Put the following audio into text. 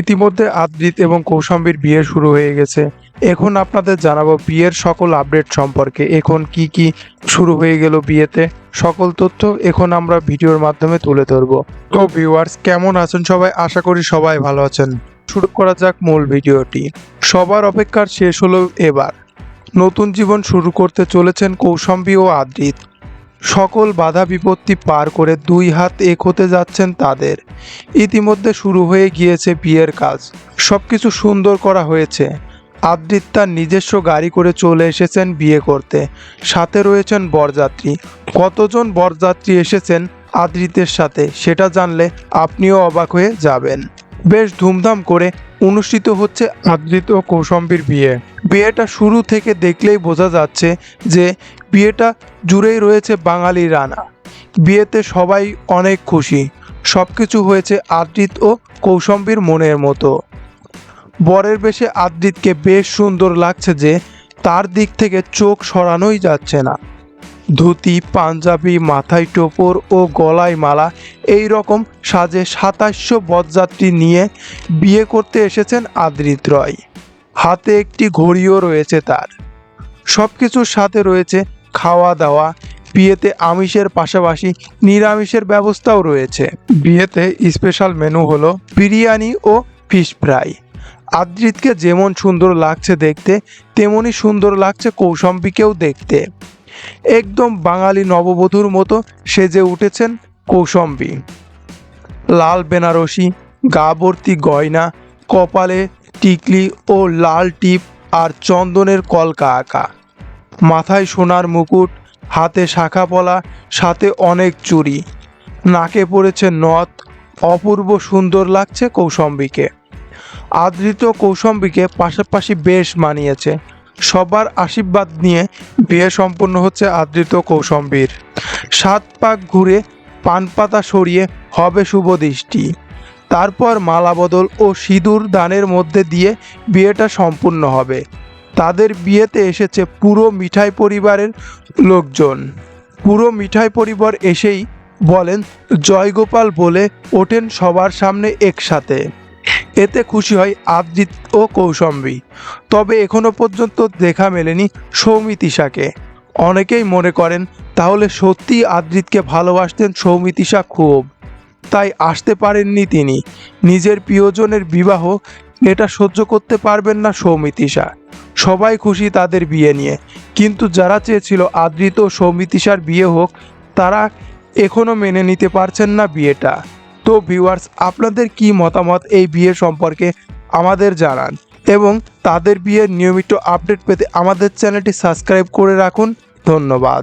ইতিমধ্যে আদ্রিত এবং কৌশম্বীর বিয়ে শুরু হয়ে গেছে। এখন আপনাদের জানাব বিয়ের সকল আপডেট সম্পর্কে। এখন কি কি শুরু হয়ে গেল বিয়েতে? সকল তথ্য এখন আমরা ভিডিওর মাধ্যমে তুলে ধরবো। তো ভিউয়ার্স কেমন আছেন সবাই? আশা করি সবাই ভালো আছেন। শুরু করা যাক মূল ভিডিওটি। সবার অপেক্ষার শেষ হলো এবার। নতুন জীবন শুরু করতে চলেছেন কৌশম্বী ও আদ্রিত। সকল বাধা বিপত্তি পার করে দুই হাত এক হতে যাচ্ছেন তাদের। ইতিমধ্যে শুরু হয়ে গিয়েছে বিয়ের কাজ। সব কিছু সুন্দর করা হয়েছে। আদ্রিত তার নিজস্ব গাড়ি করে চলে এসেছেন বিয়ে করতে। সাথে রয়েছেন বরযাত্রী। কতজন বরযাত্রী এসেছেন আদ্রিতের সাথে, সেটা জানলে আপনিও অবাক হয়ে যাবেন। বেশ ধুমধাম করে অনুষ্ঠিত হচ্ছে আদৃত ও কৌশম্বীর বিয়ে। বিয়েটা শুরু থেকে দেখলেই বোঝা যাচ্ছে যে বিয়েটা জুড়েই রয়েছে বাঙালি রানা। বিয়েতে সবাই অনেক খুশি। সব কিছু হয়েছে আদৃত ও কৌশম্বীর মনের মতো। বরের বেশে আদৃতকে বেশ সুন্দর লাগছে যে তার দিক থেকে চোখ সরানোই যাচ্ছে না। ধুতি, পাঞ্জাবি, মাথায় টোপর ও গলায় মালা, এই রকম সাজে সাতাশশো বদযাত্রী নিয়ে বিয়ে করতে এসেছেন আদ্রিত রয়। হাতে একটি ঘড়িও রয়েছে তার। সব কিছুর সাথে রয়েছে খাওয়া দাওয়া, বিয়েতে আমিষের পাশাপাশি নিরামিষের ব্যবস্থাও রয়েছে। বিয়েতে স্পেশাল মেনু হলো বিরিয়ানি ও ফিশ ফ্রাই আদ্রিতকে যেমন সুন্দর লাগছে দেখতে তেমনই সুন্দর লাগছে কৌশম্বীকেও দেখতে। একদম বাঙালি নববধূর মতো সেজে উঠেছেন কৌশম্বী। লাল বেনারসি গা ভর্তি গয়না, কপালে টিকলি ও লাল টিপ আর চন্দনের কলকা আঁকা। মাথায় সোনার মুকুট, হাতে শাখা পলা, সাথে অনেক চুরি নাকে পড়েছে নথ, অপূর্ব সুন্দর লাগছে কৌশম্বীকে। আদৃত কৌশম্বীকে পাশাপাশি বেশ মানিয়েছে। সবার আশীর্বাদ নিয়ে বিয়ে সম্পন্ন হচ্ছে আদৃত কৌশম্বীর। সাত পাক ঘুরে পান পাতা সরিয়ে হবে শুভ দৃষ্টি। তারপর মালা বদল ও সিঁদুর দানের মধ্যে দিয়ে বিয়েটা সম্পূর্ণ হবে। তাদের বিয়েতে এসেছে পুরো মিঠাই পরিবারের লোকজন। পুরো মিঠাই পরিবার এসেই বলেন, জয়গোপাল বলে ওঠেন সবার সামনে একসাথে। এতে খুশি হয় আবজিৎ ও কৌশম্বী। তবে এখনও পর্যন্ত দেখা মেলেনি সৌমিতিশাকে অনেকেই মনে করেন, তাহলে সত্যি আদ্রিতকে ভালোবাসতেন সৌমিতিশা খুব। তাই আসতে পারেননি তিনি। নিজের প্রিয়জনের বিবাহ এটা সহ্য করতে পারবেন না সৌমিতিশা সবাই খুশি তাদের বিয়ে নিয়ে। কিন্তু যারা চেয়েছিল আদৃত ও সৌমিতিশার বিয়ে হোক, তারা এখনও মেনে নিতে পারছেন না বিয়েটা। তো ভিউয়ার্স আপনাদের কি মতামত এই বিয়ে সম্পর্কে আমাদের জানান এবং তাদের বিয়ের নিয়মিত আপডেট পেতে আমাদের চ্যানেলটি সাবস্ক্রাইব করে রাখুন। ধন্যবাদ।